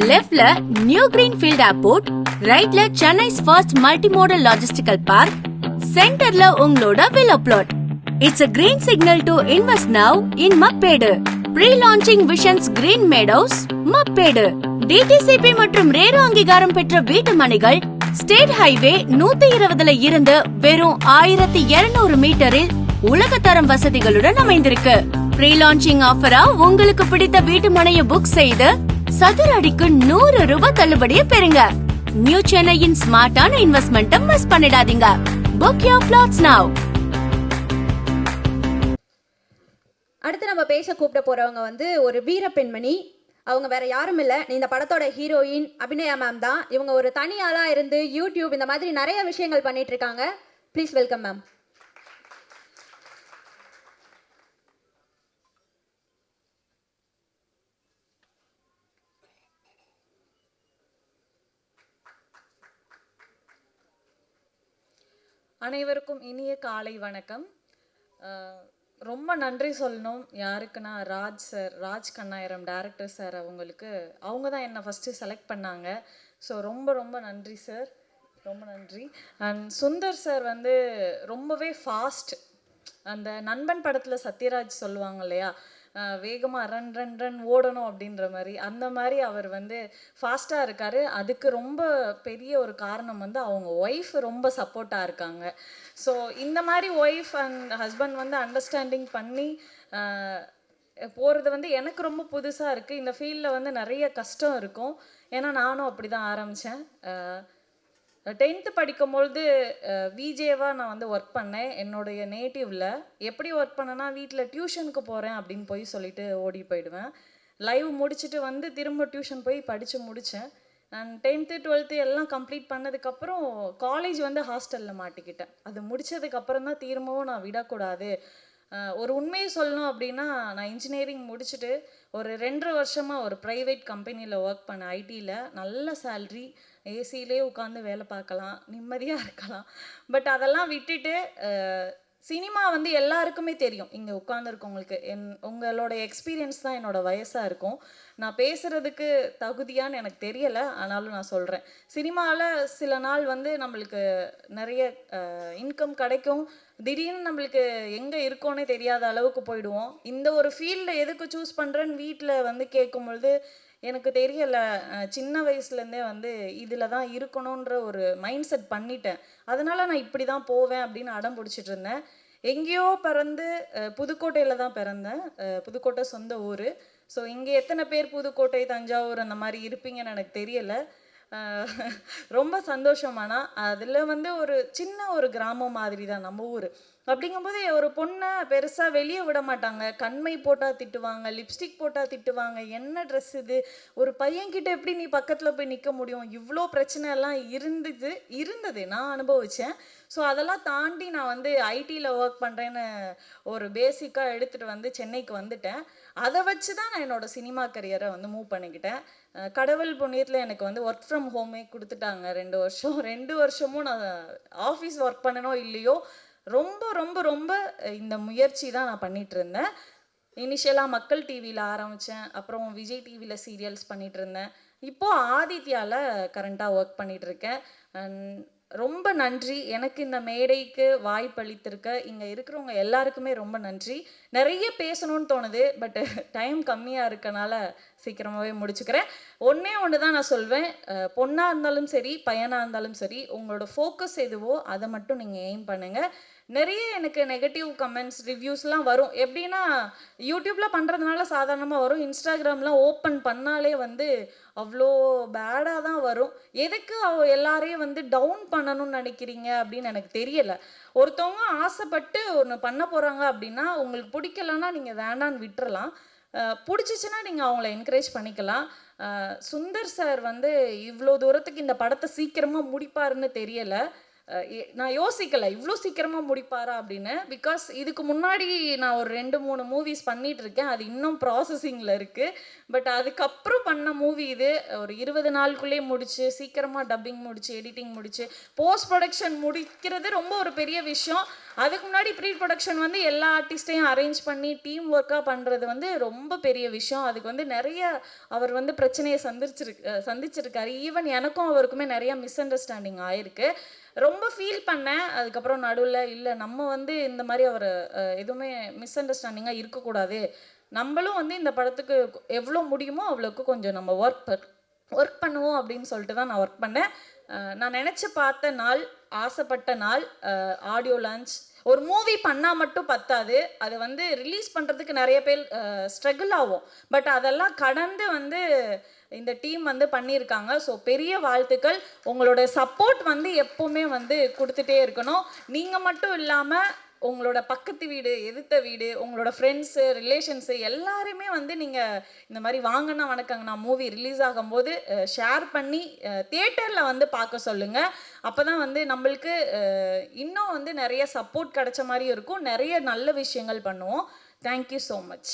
லெஃப்ட்ல new green field airport ரைட்ல Chennai's first multi modal logistical park சென்டர்ல உங்களோட villa plot it's a green signal to invest now in Mappedu pre launching Vision's Green Meadows Mappedu DTCP மற்றும் RERA அங்கீகாரம் பெற்ற வீட்டு மனைகள் state highway நூத்தி இருபதுல இருந்து வெறும் ஆயிரத்தி இருநூறு மீட்டரில் உலகத்தரம் வசதிகளுடன் அமைந்திருக்கு. ப்ரீ லான்ச்சிங் ஆஃபரா உங்களுக்கு பிடித்த வீட்டு மனையை புக் செய்து சதுர அடிக்கு நூறு ரூபாய் தள்ளுபடியை பெறுங்க. நியூ சென்னையின் ஸ்மார்ட்டான இன்வெஸ்ட்மெண்ட்டை மிஸ் பண்ணிடாதீங்க. புக் யோர் பிளாட்ஸ் நவ் அடுத்து நம்ம பேச கூப்பிட போறவங்க வந்து ஒரு வீர பெண்மணி. அவங்க வேற யாரும் இல்லை. இந்த படத்தோட ஹீரோயின் அபிநயா மேம் தான். இவங்க ஒரு தனி ஆளா இருந்து யூடியூப் இந்த மாதிரி நிறைய விஷயங்கள் பண்ணிட்டு இருக்காங்க. ப்ளீஸ் வெல்கம் மேம் அனைவருக்கும் இனிய காலை வணக்கம். ரொம்ப நன்றி சொல்லணும். யாருக்குன்னா Raj sir Raj Kannayiram director sir அவங்களுக்கு. அவங்க தான் என்னை ஃபஸ்ட்டு செலக்ட் பண்ணாங்க. ஸோ ரொம்ப ரொம்ப நன்றி சார் ரொம்ப நன்றி. அண்ட் சுந்தர் சார் வந்து ரொம்பவே ஃபாஸ்ட் அந்த நண்பன் படத்தில் சத்யராஜ் சொல்லுவாங்க இல்லையா? வேகமாக ரன் ரன் ரன் ஓடணும் அப்படின்ற மாதிரி. அந்த மாதிரி அவர் வந்து ஃபாஸ்ட்டாக இருக்கார். அதுக்கு ரொம்ப பெரிய ஒரு காரணம் வந்து அவங்க ஒய்ஃப் ரொம்ப சப்போர்ட்டாக இருக்காங்க. ஸோ இந்த மாதிரி ஒய்ஃப் அண்ட் ஹஸ்பண்ட் வந்து அண்டர்ஸ்டாண்டிங் பண்ணி போகிறது வந்து எனக்கு ரொம்ப புதுசாக இருக்குது இந்த ஃபீல்டில் வந்து நிறைய கஷ்டம் இருக்கும். ஏன்னா நானும் அப்படி தான் ஆரம்பித்தேன் டென்த்து படிக்கும்பொழுது விஜேவாக நான் வந்து ஒர்க் பண்ணேன். என்னுடைய நேட்டிவ்ல எப்படி ஒர்க் பண்ணேன்னா வீட்டில் டியூஷனுக்கு போகிறேன் அப்படின்னு போய் சொல்லிட்டு ஓடி போயிடுவேன். லைவ் முடிச்சுட்டு வந்து திரும்ப டியூஷன் போய் படித்து முடித்தேன் நான் டென்த்து டுவெல்த்து எல்லாம் கம்ப்ளீட் பண்ணதுக்கப்புறம் காலேஜ் வந்து ஹாஸ்டலில் மாட்டிக்கிட்டேன். அது முடிச்சதுக்கப்புறம் தான் திரும்பவும் நான் விடக்கூடாது. ஒரு உண்மையை சொல்லணும் அப்படின்னா நான் இன்ஜினியரிங் முடிச்சுட்டு ஒரு ரெண்டரை வருஷமாக ஒரு ப்ரைவேட் கம்பெனியில் ஒர்க் பண்ண ஐடியில் நல்ல சேல்ரி ஏசியிலே உட்காந்து வேலை பார்க்கலாம் நிம்மதியாக இருக்கலாம். பட் அதெல்லாம் விட்டுட்டு சினிமா வந்து எல்லாருக்குமே தெரியும். இங்கே உட்காந்துருக்கவங்களுக்கு என் உங்களோட எக்ஸ்பீரியன்ஸ் தான் என்னோட வயசாக இருக்கும். நான் பேசுகிறதுக்கு தகுதியான்னு எனக்கு தெரியலை. ஆனாலும் நான் சொல்கிறேன் சினிமாவில் சில நாள் வந்து நம்மளுக்கு நிறைய இன்கம் கிடைக்கும். திடீர்னு நம்மளுக்கு எங்கே இருக்கோன்னே தெரியாத அளவுக்கு போயிடுவோம். இந்த ஒரு ஃபீல்டில் எதுக்கு சூஸ் பண்ணுறேன்னு வீட்டில் வந்து கேட்கும்பொழுது எனக்கு தெரியல சின்ன வயசுலேருந்தே வந்து இதில் தான் இருக்கணுன்ற ஒரு மைண்ட் செட் பண்ணிட்டேன். அதனால் நான் இப்படி தான் போவேன் அப்படின்னு அடம் பிடிச்சிட்டு இருந்தேன் எங்கேயோ பிறந்து புதுக்கோட்டையில் தான் பிறந்தேன். புதுக்கோட்டை சொந்த ஊர். ஸோ இங்கே எத்தனை பேர் புதுக்கோட்டை தஞ்சாவூர் அந்த மாதிரி இருப்பீங்கன்னு எனக்கு தெரியலை. ரொம்ப சந்தோஷமானா அதில் வந்து ஒரு சின்ன ஒரு கிராமம் மாதிரி தான் நம்ம ஊர். அப்படிங்கும்போது ஒரு பொண்ணை பெருசாக வெளியே விட மாட்டாங்க. கண்மை போட்டால் திட்டுவாங்க லிப்ஸ்டிக் போட்டால் திட்டுவாங்க. என்ன ட்ரெஸ் இது? ஒரு பையன்கிட்ட எப்படி நீ பக்கத்தில் போய் நிற்க முடியும்? இவ்வளோ பிரச்சனை எல்லாம் இருந்தது இருந்தது நான் அனுபவித்தேன் ஸோ அதெல்லாம் தாண்டி நான் வந்து ஐடியில் ஒர்க் பண்ணுறேன்னு ஒரு பேசிக்காக எடுத்துகிட்டு வந்து சென்னைக்கு வந்துட்டேன். அதை வச்சு தான் நான் என்னோட சினிமா கரியரை வந்து மூவ் பண்ணிக்கிட்டேன். கடவுள் புண்ணியத்தில் எனக்கு வந்து ஒர்க் ஃப்ரம் ஹோமே கொடுத்துட்டாங்க ரெண்டு வருஷம். ரெண்டு வருஷமும் நான் ஆஃபீஸ் ஒர்க் பண்ணனோ இல்லையோ ரொம்ப ரொம்ப ரொம்ப இந்த முயற்சி தான் நான் பண்ணிட்டு இருந்தேன் இனிஷியலாக மக்கள் டிவியில் ஆரம்பித்தேன் அப்புறம் விஜய் டிவியில் சீரியல்ஸ் பண்ணிட்டு இருந்தேன் இப்போது ஆதித்யாவில் கரண்ட்டாக ஒர்க் பண்ணிகிட்ருக்கேன் இருக்கேன் ரொம்ப நன்றி. எனக்கு இந்த மேடைக்கு வாய்ப்பளித்திருக்க இங்கே இருக்கிறவங்க எல்லாருக்குமே ரொம்ப நன்றி. நிறைய பேசணும்னு தோணுது பட் டைம் கம்மியாக இருக்கனால சீக்கிரமாகவே முடிச்சுக்கிறேன். ஒன்றே ஒன்று தான் நான் சொல்வேன். பொண்ணாக இருந்தாலும் சரி பையனாக இருந்தாலும் சரி உங்களோட ஃபோக்கஸ் எதுவோ அதை மட்டும் நீங்கள் எய்ம் பண்ணுங்கள் நிறைய எனக்கு நெகட்டிவ் கமெண்ட்ஸ் ரிவ்யூஸ்லாம் வரும். எப்படின்னா யூடியூப்பில் பண்ணுறதுனால சாதாரணமாக வரும். இன்ஸ்டாகிராம்லாம் ஓப்பன் பண்ணாலே வந்து அவ்வளோ பேடாக தான் வரும். எதுக்கு அவ எல்லாரையும் வந்து டவுன் பண்ணணும்னு நினைக்கிறீங்க அப்படின்னு எனக்கு தெரியல. ஒருத்தவங்க ஆசைப்பட்டு ஒன்று பண்ண போகிறாங்க அப்படின்னா உங்களுக்கு பிடிக்கலன்னா நீங்கள் வேண்டான்னு விட்டுறலாம். அஹ் பிடிச்சிச்சுன்னா நீங்கள் அவங்கள என்கரேஜ் பண்ணிக்கலாம். சுந்தர் சார் வந்து இவ்வளோ தூரத்துக்கு இந்த படத்தை சீக்கிரமாக முடிப்பாருன்னு தெரியல. நான் யோசிக்கல. இவ்வளோ சீக்கிரமா முடிப்பாரா அப்படின்னு. பிகாஸ் இதுக்கு முன்னாடி நான் ஒரு ரெண்டு மூணு மூவிஸ் பண்ணிட்டு இருக்கேன். அது இன்னும் ப்ராசஸிங்கில் இருக்கு. பட் அதுக்கப்புறம் பண்ண மூவி இது ஒரு இருபது நாளுக்குள்ளேயே முடிச்சு சீக்கிரமா டப்பிங் முடிச்சு எடிட்டிங் முடிச்சு போஸ்ட் ப்ரொடக்ஷன் முடிக்கிறது ரொம்ப ஒரு பெரிய விஷயம். அதுக்கு முன்னாடி ப்ரீ ப்ரொடக்ஷன் வந்து எல்லா ஆர்டிஸ்டையும் அரேஞ்ச் பண்ணி டீம் ஒர்க்காக பண்ணுறது வந்து ரொம்ப பெரிய விஷயம். அதுக்கு வந்து நிறைய அவர் வந்து பிரச்சனையை சந்திச்சிருக்கு சந்திச்சிருக்காரு. ஈவன் எனக்கும் அவருக்குமே நிறைய மிஸ் அண்டர்ஸ்டாண்டிங் ஆயிருக்கு. ரொம்ப ஃபீல் பண்ணேன். அதுக்கப்புறம் நடுவில் இல்லை நம்ம வந்து இந்த மாதிரி அவர் எதுவுமே மிஸ் அண்டர்ஸ்டாண்டிங்காக இருக்கக்கூடாது. நம்மளும் வந்து இந்த படத்துக்கு எவ்வளோ முடியுமோ அவ்வளோக்கு கொஞ்சம் நம்ம ஒர்க் ஒர்க் பண்ணுவோம் அப்படின்னு சொல்லிட்டு தான் நான் ஒர்க் பண்ணேன். நான் நினச்சி பார்த்த நாள் ஆசைப்பட்ட நாள் ஆடியோ லான்ச் ஒரு மூவி பண்ணால் மட்டும் பத்தாது. அதை வந்து ரிலீஸ் பண்ணுறதுக்கு நிறைய பேர் ஸ்ட்ரகிள் ஆகும். பட் அதெல்லாம் கடந்து வந்து இந்த டீம் வந்து பண்ணியிருக்காங்க. ஸோ பெரிய வாழ்த்துக்கள். உங்களோட சப்போர்ட் வந்து எப்போவுமே வந்து கொடுத்துட்டே இருக்கணும். நீங்கள் மட்டும் இல்லாமல் உங்களோட பக்கத்து வீடு எதிர்த்த வீடு உங்களோட ஃப்ரெண்ட்ஸு ரிலேஷன்ஸு எல்லாருமே வந்து நீங்கள் இந்த மாதிரி வாங்கினா வணக்கங்கண்ணா மூவி ரிலீஸ் ஆகும்போது ஷேர் பண்ணி தியேட்டரில் வந்து பார்க்க சொல்லுங்கள் அப்போ தான் வந்து நம்மளுக்கு இன்னும் வந்து நிறைய சப்போர்ட் கிடைச்ச மாதிரி இருக்கும். நிறைய நல்ல விஷயங்கள் பண்ணுவோம். Thank you so much